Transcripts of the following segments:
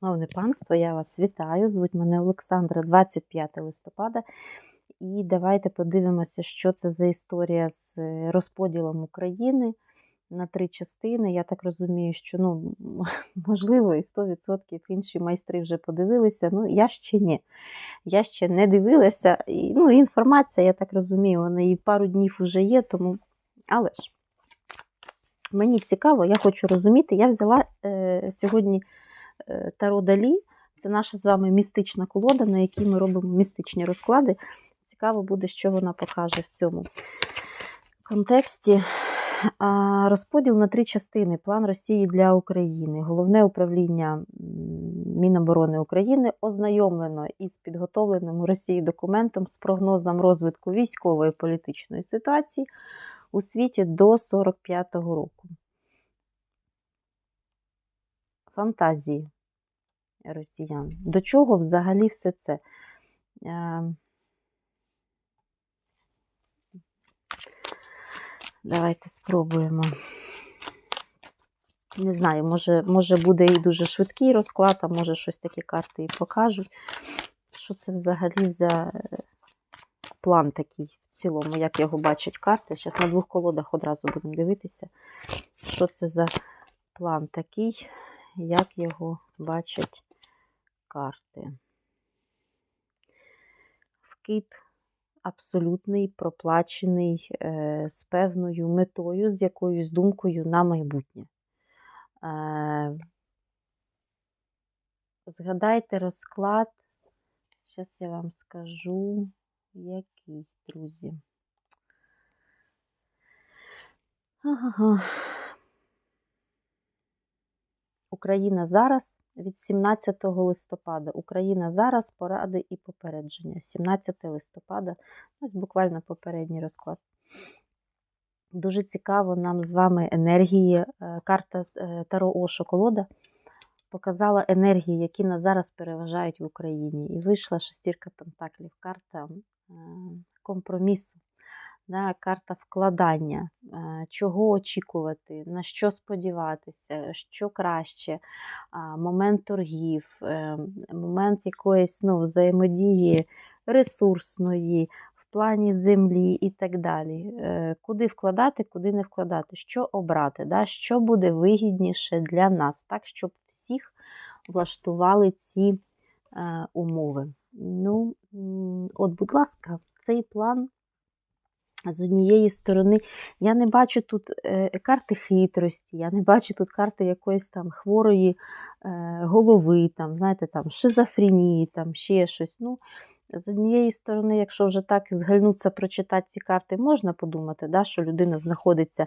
Шановне панство, я вас вітаю. Звуть мене Олександра, 25 листопада. І давайте подивимося, що це за історія з е, розподілом України на три частини. Я так розумію, що ну, можливо, і 100% інші майстри вже подивилися. Ну, я ще ні. Я ще не дивилася. І, ну, Інформація, я так розумію, вона і пару днів вже є, тому. Але ж. Мені цікаво, я хочу розуміти. Я взяла е, сьогодні Таро Далі. Це наша з вами містична колода, на якій ми робимо містичні розклади. Цікаво буде, що вона покаже в цьому контексті. Розподіл на три частини: план Росії для України. Головне управління Міноборони України ознайомлено із підготовленим у Росії документом з прогнозом розвитку військової політичної ситуації у світі до 45-го року. Фантазії росіян. До чого взагалі все це? Е, Давайте спробуємо. Не знаю, може, може буде і дуже швидкий розклад, а може щось такі карти і покажуть. Що це взагалі за план такий в цілому, як його бачать карти. Зараз на двох колодах одразу будемо дивитися, що це за план такий, як його бачать карти. Вкид абсолютний, проплачений е, з певною метою, з якоюсь думкою на майбутнє. Е, Згадайте розклад, зараз я вам скажу, який, друзі. Ага. Україна зараз від 17 листопада. Україна зараз поради і попередження. 17 листопада, ось буквально попередній розклад. Дуже цікаво нам з вами енергії. Е, карта е, Таро Ошо колода показала енергії, які нас зараз переважають в Україні. І вийшла шестірка пентаклів, карта е, компромісу да, карта вкладання, е, чого очікувати, на що сподіватися, що краще, момент торгів, е, момент якоїсь ну, взаємодії ресурсної. В плані землі і так далі. Е, куди вкладати, куди не вкладати, що обрати, да? що буде вигідніше для нас, так, щоб всіх влаштували ці умови. Ну, от, будь ласка, цей план з однієї сторони, я не бачу тут е, карти хитрості, я не бачу тут карти якоїсь там хворої е, голови, там, знаєте, там, шизофренії, там, ще щось. Ну, З однієї сторони, якщо вже так згальнуться прочитати ці карти, можна подумати, да, що людина знаходиться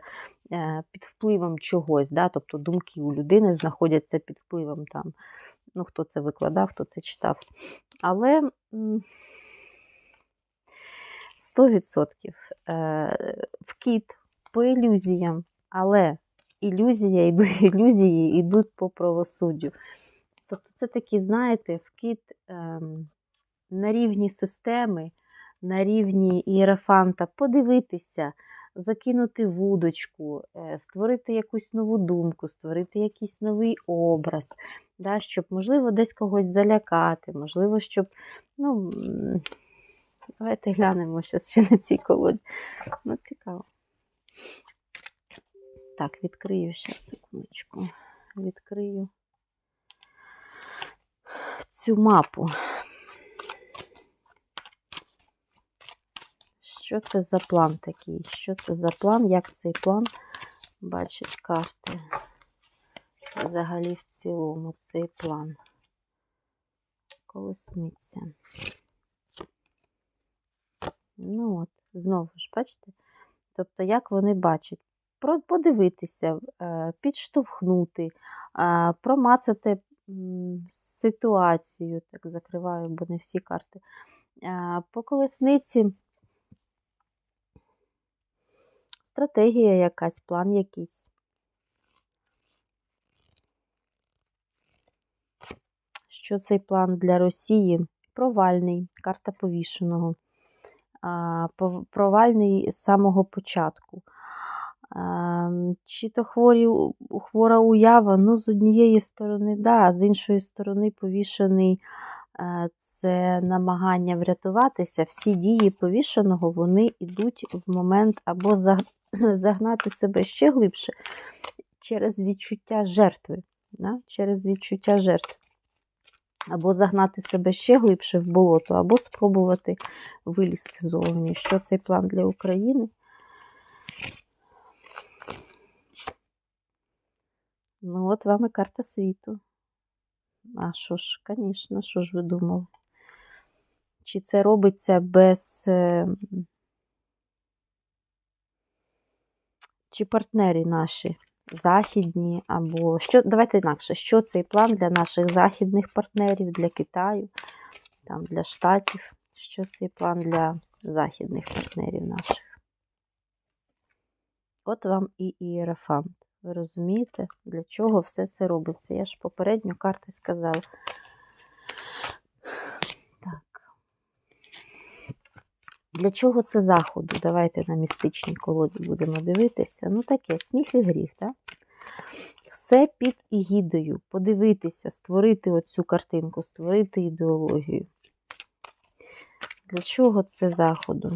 е, під впливом чогось, да, тобто думки у людини знаходяться під впливом там, ну, хто це викладав, хто це читав. Але. 100% е, вкид по ілюзіям, але ілюзія, ілюзії йдуть по правосуддю. Тобто це такий, знаєте, вкид ем, на рівні системи, на рівні ієрофанта, подивитися, закинути вудочку, е, створити якусь нову думку, створити якийсь новий образ, да, щоб, можливо, десь когось залякати, можливо, щоб. ну, Давайте глянемо зараз ще на цій колоді. Ну, цікаво. Так, відкрию ще секундочку. Відкрию цю мапу. Що це за план такий? Що це за план? Як цей план бачать карти? Взагалі в цілому цей план. Колесниця. Ну от, знову ж, бачите? Тобто, як вони бачать, подивитися, е, підштовхнути, промацати ситуацію, так закриваю, бо не всі карти. По колесниці стратегія якась, план якийсь. Що цей план для Росії? Провальний, карта повішеного провальний з самого початку. Ем, Чи то хворі, хвора уява, ну, з однієї сторони, да, а з іншої сторони, повішений е, це намагання врятуватися. Всі дії повішеного вони йдуть в момент або загнати себе ще глибше через відчуття жертви. Да? Через відчуття жертви. Або загнати себе ще глибше в болото, або спробувати вилізти зовні. Що цей план для України? Ну, от вам і карта світу. А що ж, звісно, що ж ви думали? Чи це робиться без. е, Чи партнери наші західні, або що, давайте інакше, що цей план для наших західних партнерів, для Китаю, там, для Штатів, що цей план для західних партнерів наших? От вам і ієрофант. Ви розумієте, для чого все це робиться? Я ж попередньо карти сказала. Для чого це заходу? Давайте на містичній колоді будемо дивитися. Ну, таке, сміх і гріх, так? Все під ігідою. Подивитися, створити оцю картинку, створити ідеологію. Для чого це заходу?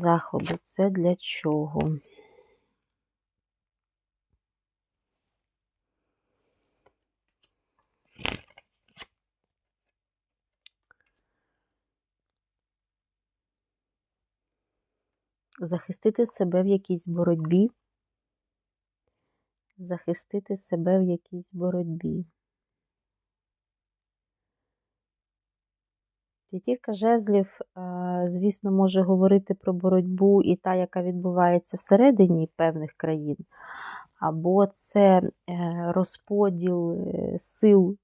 Заходу це для чого? Захистити себе в якійсь боротьбі, захистити себе в якійсь боротьбі. П'ятірка жезлів, звісно, може говорити про боротьбу і та, яка відбувається всередині певних країн, або це е, розподіл е, сил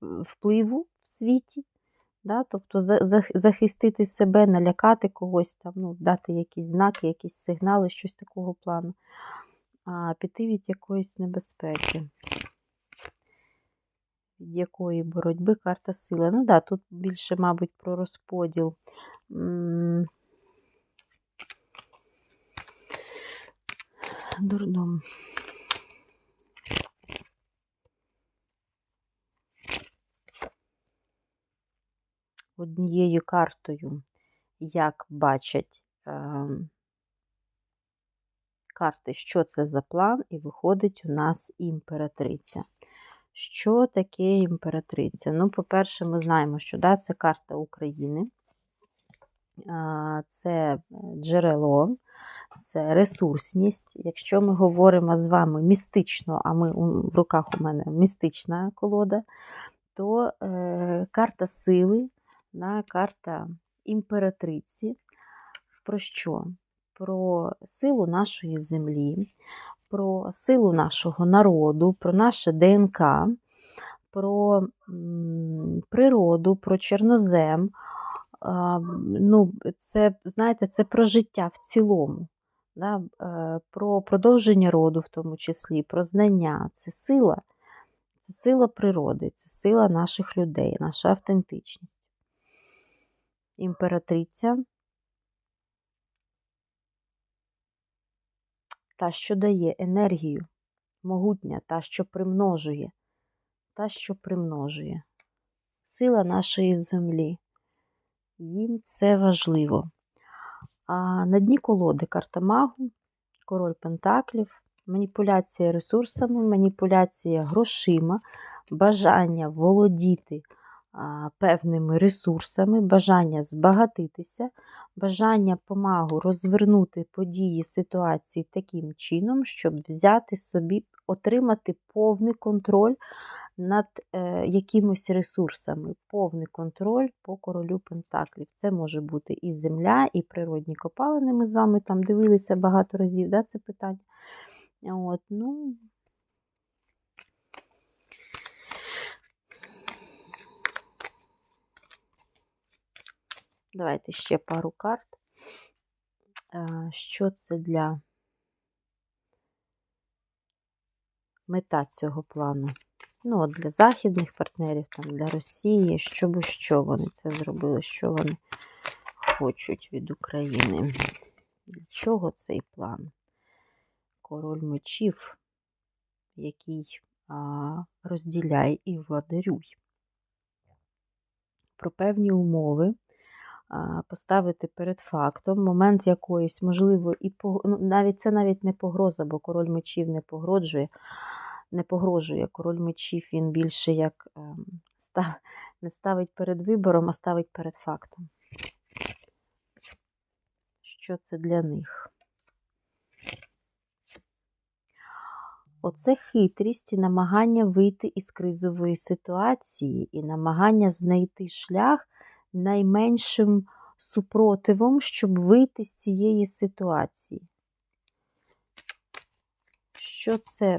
впливу в світі, Да? Тобто захистити себе, налякати когось, там, ну, дати якісь знаки, якісь сигнали, щось такого плану, а піти від якоїсь небезпеки. Від якої боротьби карта сили. Ну да, тут більше, мабуть, про розподіл. Дурдом. Однією картою, як бачать е, карти, що це за план, і виходить у нас імператриця. Що таке імператриця? Ну, по-перше, ми знаємо, що да, це карта України, це джерело, це ресурсність. Якщо ми говоримо з вами містично, а ми в руках у мене містична колода, то е, карта сили на карта імператриці. Про що? Про силу нашої землі, про силу нашого народу, про наше ДНК, про природу, про чорнозем. Ну, Це, знаєте, це про життя в цілому, да? Е, про продовження роду, в тому числі, про знання. Це сила, це сила природи, це сила наших людей, наша автентичність імператриця, та, що дає енергію, могутня, та, що примножує, та, що примножує. Сила нашої землі. Їм це важливо. А на дні колоди карта магу, король Пентаклів, маніпуляція ресурсами, маніпуляція грошима, бажання володіти певними ресурсами, бажання збагатитися, бажання помагу розвернути події, ситуації таким чином, щоб взяти собі, отримати повний контроль над е, якимось ресурсами, повний контроль по королю Пентаклів. Це може бути і земля, і природні копалини. Ми з вами там дивилися багато разів, да, це питання. От, ну, Давайте ще пару карт. Що це для мета цього плану? Ну, от для західних партнерів, там, для Росії, щоб що вони це зробили, що вони хочуть від України. Для чого цей план? Король мечів, який а, розділяй і владарюй. Про певні умови поставити перед фактом момент якоїсь, можливо, і ну, навіть це навіть не погроза, бо король мечів не погрожує, не погрожує. Король мечів він більше як ем, став, не ставить перед вибором, а ставить перед фактом. Що це для них? Оце хитрість і намагання вийти із кризової ситуації, і намагання знайти шлях найменшим супротивом, щоб вийти з цієї ситуації. Що це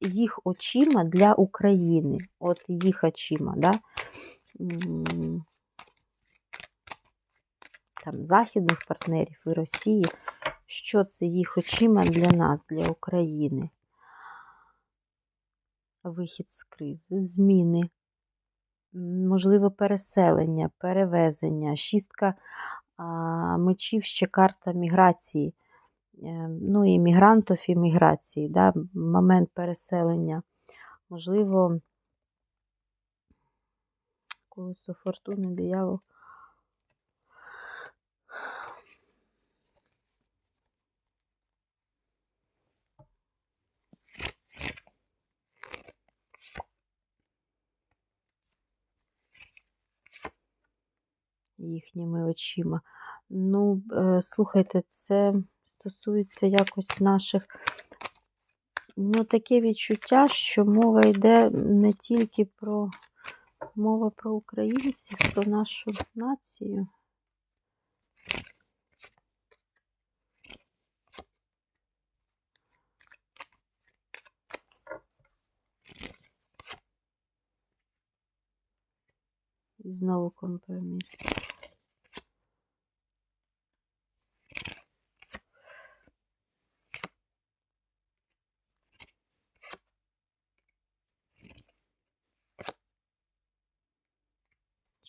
їх очима для України? От їх очима, да? Там західних партнерів і Росії. Що це їх очима для нас, для України? Вихід з кризи, зміни, можливо, переселення, перевезення, шістка мечів ще карта міграції, е, ну і мігрантів і міграції, да, момент переселення. Можливо, колесо фортуни, диявол. Їхніми очима. Ну, е, слухайте, це стосується якось наших. Ну, таке відчуття, що мова йде не тільки про мова про українців, про нашу націю. Знову компроміс.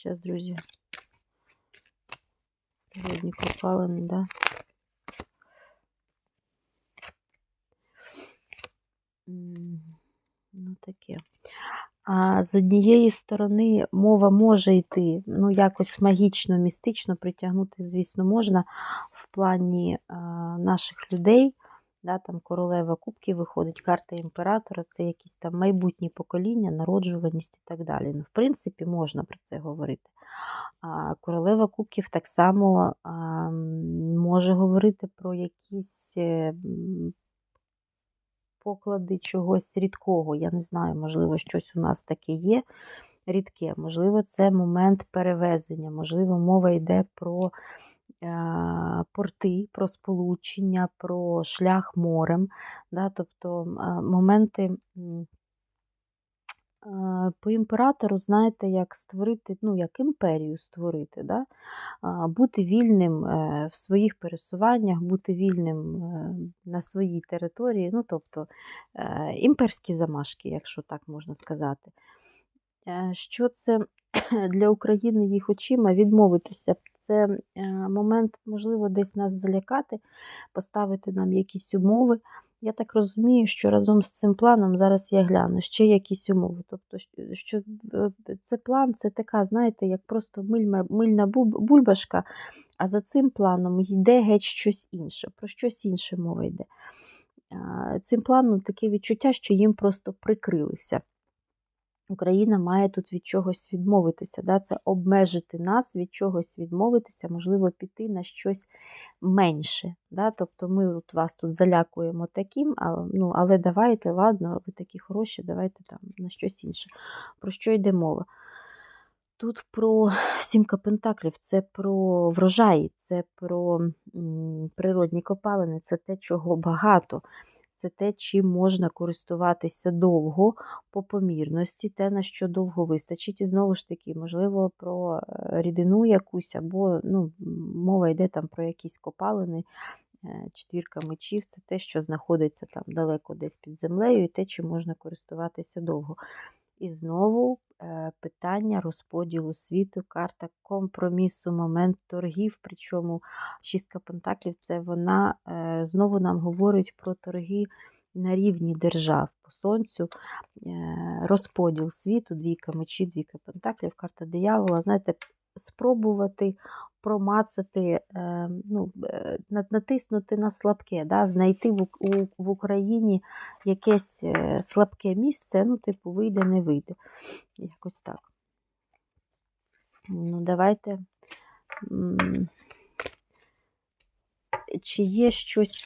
Зараз, друзі. Природні копалини, да? Ну, таке. А з однієї сторони, мова може йти, ну, якось магічно, містично притягнути, звісно, можна в плані а, наших людей. Да, там Королева Кубків виходить, карта імператора, це якісь там майбутні покоління, народжуваність і так далі. Ну, В принципі, можна про це говорити. А Королева Кубків так само а, може говорити про якісь е, поклади чогось рідкого. Я не знаю, можливо, щось у нас таке є рідке. Можливо, це момент перевезення, можливо, мова йде про порти, про сполучення, про шлях морем. Да? Тобто моменти. По імператору, знаєте, як створити, ну, як імперію створити, да? бути вільним е, в своїх пересуваннях, бути вільним е, на своїй території, ну, тобто е, імперські замашки, якщо так можна сказати. Що це для України їх очима відмовитися? Це момент, можливо, десь нас залякати, поставити нам якісь умови. Я так розумію, що разом з цим планом зараз я гляну ще якісь умови. Тобто, що е, це план, це така, знаєте, як просто мильна, мильна бульбашка, а за цим планом йде геть щось інше, про щось інше мова йде. Цим планом таке відчуття, що їм просто прикрилися. Україна має тут від чогось відмовитися. Да? Це обмежити нас, від чогось відмовитися, можливо, піти на щось менше. Да? Тобто ми от вас тут залякуємо таким, а, ну, але давайте, ладно, ви такі хороші, давайте там на щось інше. Про що йде мова? Тут про сімка пентаклів, це про врожай, це про природні копалини, це те, чого багато це те, чим можна користуватися довго по помірності, те, на що довго вистачить. І знову ж таки, можливо, про е, рідину якусь, або ну, мова йде там про якісь копалини. Е, четвірка мечів це те, що знаходиться там далеко десь під землею, і те, чим можна користуватися довго. І знову питання розподілу світу, карта компромісу, момент торгів. Причому шістка пентаклів це вона е, знову нам говорить про торги на рівні держав по сонцю. Е, розподіл світу, двійка мечі, двійка пентаклів, карта диявола. Знаєте, спробувати промацати, е, ну, е, натиснути на слабке, да, знайти в, Україні якесь е, слабке місце, ну, типу, вийде, не вийде. Якось так. Ну, давайте. Чи є щось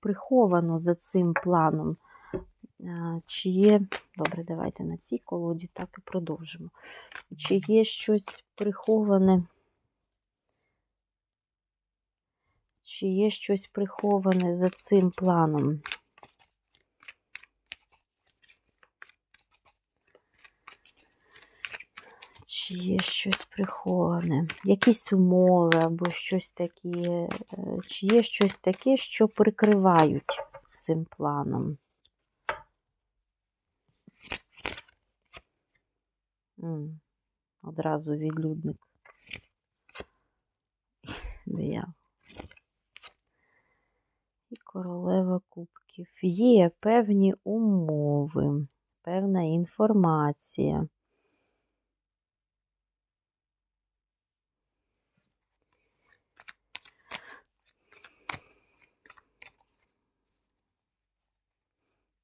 приховано за цим планом? Чи є. Добре, давайте на цій колоді так і продовжимо. Чи є щось приховане? Чи є щось приховане за цим планом? Чи є щось приховане? Якісь умови або щось таке, е, чи є щось таке, що прикривають цим планом? Одразу відлюдник. Диявол. Королева кубків. Є певні умови, певна інформація.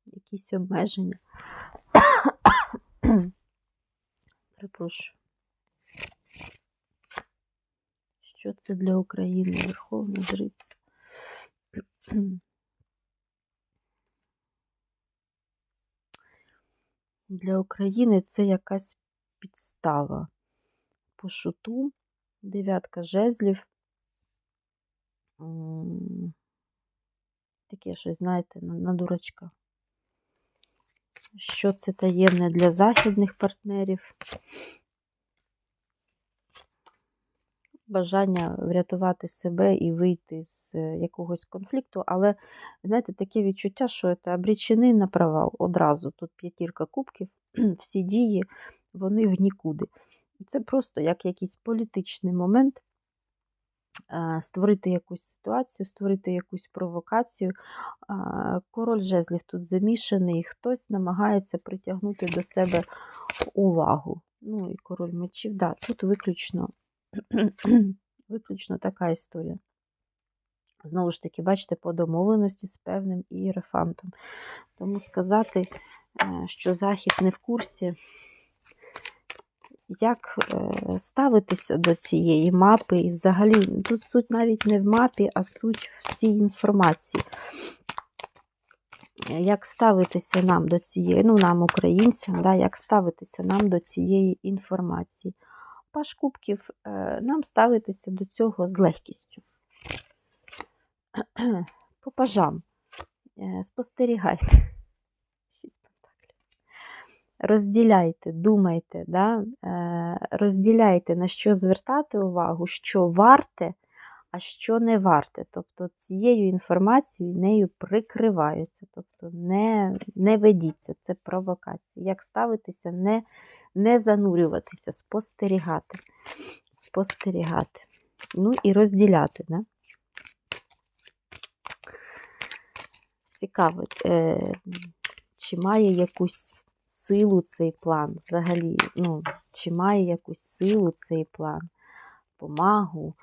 Якісь обмеження. Перепрошую. Що це для України? Верховна жриця. Для України це якась підстава. По шуту, дев'ятка жезлів. Таке щось, знаєте, на, дурачка. Що це таємне для західних партнерів? Бажання врятувати себе і вийти з е, якогось конфлікту, але, знаєте, таке відчуття, що це обречений на провал одразу. Тут п'ятірка кубків, всі дії, вони в нікуди. Це просто як якийсь політичний момент, створити якусь ситуацію, створити якусь провокацію. Король жезлів тут замішаний, хтось намагається притягнути до себе увагу. Ну і король мечів, да, тут виключно, виключно така історія. Знову ж таки, бачите, по домовленості з певним ієрофантом. Тому сказати, е, що Захід не в курсі, як е, ставитися до цієї мапи, і взагалі тут суть навіть не в мапі, а суть в цій інформації. Е, Як ставитися нам до цієї, ну, нам, українцям, да, як ставитися нам до цієї інформації? Паш Кубків, е, нам ставитися до цього з легкістю. По пажам. Е, Спостерігайте. Розділяйте, думайте, да? е, розділяйте, на що звертати увагу, що варте, а що не варте. Тобто цією інформацією нею прикриваються. Тобто не, не ведіться, це провокація. Як ставитися, не, не занурюватися, спостерігати. Спостерігати. Ну і розділяти. Да? Цікаво, е, чи має якусь силу цей план взагалі? Ну, чи має якусь силу цей план? Помагу?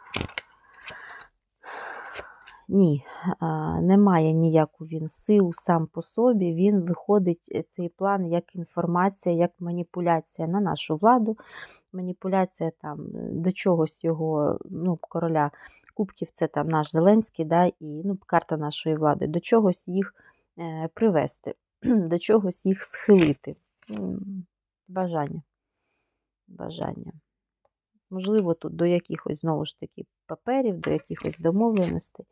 Ні, а, не має ніяку він силу сам по собі. Він виходить, е, цей план, як інформація, як маніпуляція на нашу владу. Маніпуляція там е, до чогось його, ну, короля Кубків, це там наш Зеленський, да, і ну, карта нашої влади, до чогось їх е, привести, до чогось їх схилити. Бажання. Бажання. Можливо, тут до якихось, знову ж таки, паперів, до якихось домовленостей.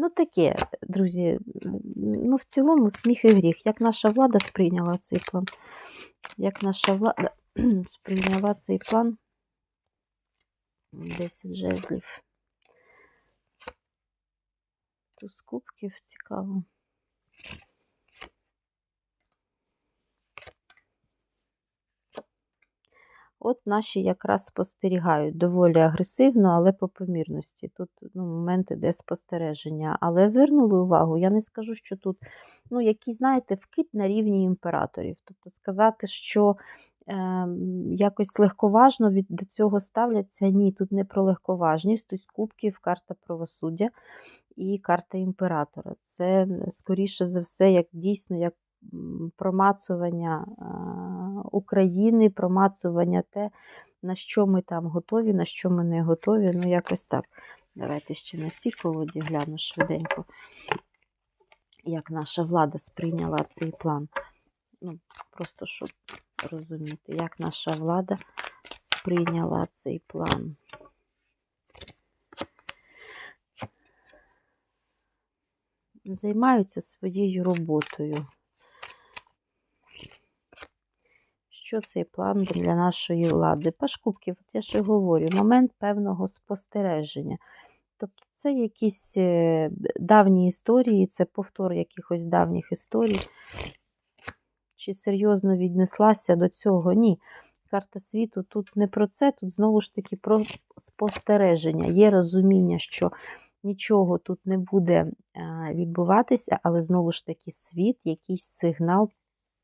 Ну, таке, друзі, ну, в цілому сміх і гріх. Як наша влада сприйняла цей план? Як наша влада сприйняла цей план? 10 жезлів. Туз кубків цікаво. От наші якраз спостерігають доволі агресивно, але по помірності. Тут ну, момент іде спостереження. Але звернули увагу, я не скажу, що тут ну, який, знаєте, вкид на рівні імператорів. Тобто сказати, що е, якось легковажно від, до цього ставляться, ні, тут не про легковажність, тут кубків, карта правосуддя і карта імператора. Це скоріше за все, як дійсно як промацування України, промацування те, на що ми там готові, на що ми не готові. Ну, якось так. Давайте ще на цій колоді гляну швиденько, як наша влада сприйняла цей план. Ну, просто щоб розуміти, як наша влада сприйняла цей план. Займаються своєю роботою. Що цей план для нашої влади? Паш кубків, от я ще говорю, момент певного спостереження. Тобто це якісь е, давні історії, це повтор якихось давніх історій. Чи серйозно віднеслася до цього? Ні. Карта світу тут не про це, тут знову ж таки про спостереження. Є розуміння, що нічого тут не буде е, відбуватися, але знову ж таки світ якийсь сигнал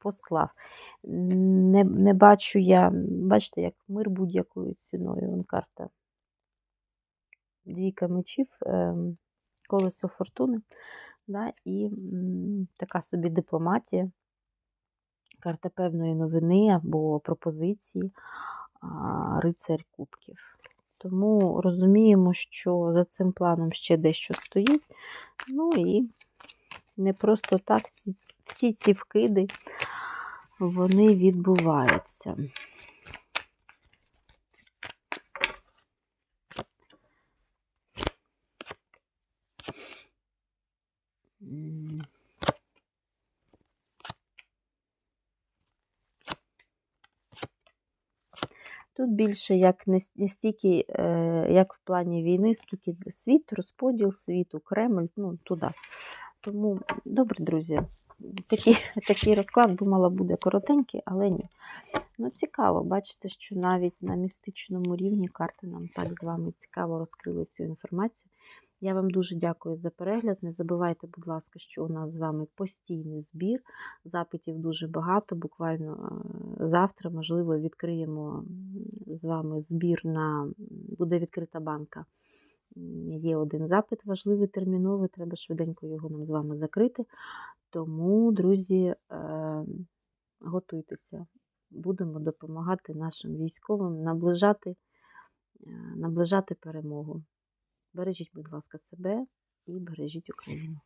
послав. Не, не бачу я, бачите, як мир будь-якою ціною. Вон карта. Двійка мечів, ем, колесо фортуни, да, і така собі дипломатія, карта певної новини або пропозиції, рицарь кубків. Тому розуміємо, що за цим планом ще дещо стоїть. Ну і не просто так всі, ці вкиди вони відбуваються. Тут більше як не стільки, е, як в плані війни, скільки світ, розподіл світу, Кремль, ну туди. Тому, добре, друзі, такий, такий розклад думала буде коротенький, але ні. Ну, цікаво, бачите, що навіть на містичному рівні карти нам так з вами цікаво розкрили цю інформацію. Я вам дуже дякую за перегляд. Не забувайте, будь ласка, що у нас з вами постійний збір. Запитів дуже багато. Буквально е, завтра, можливо, відкриємо з вами збір на буде відкрита банка. Є один запит важливий, терміновий, треба швиденько його нам з вами закрити. Тому, друзі, е, готуйтеся. Будемо допомагати нашим військовим наближати, е, наближати перемогу. Бережіть, будь ласка, себе і бережіть Україну.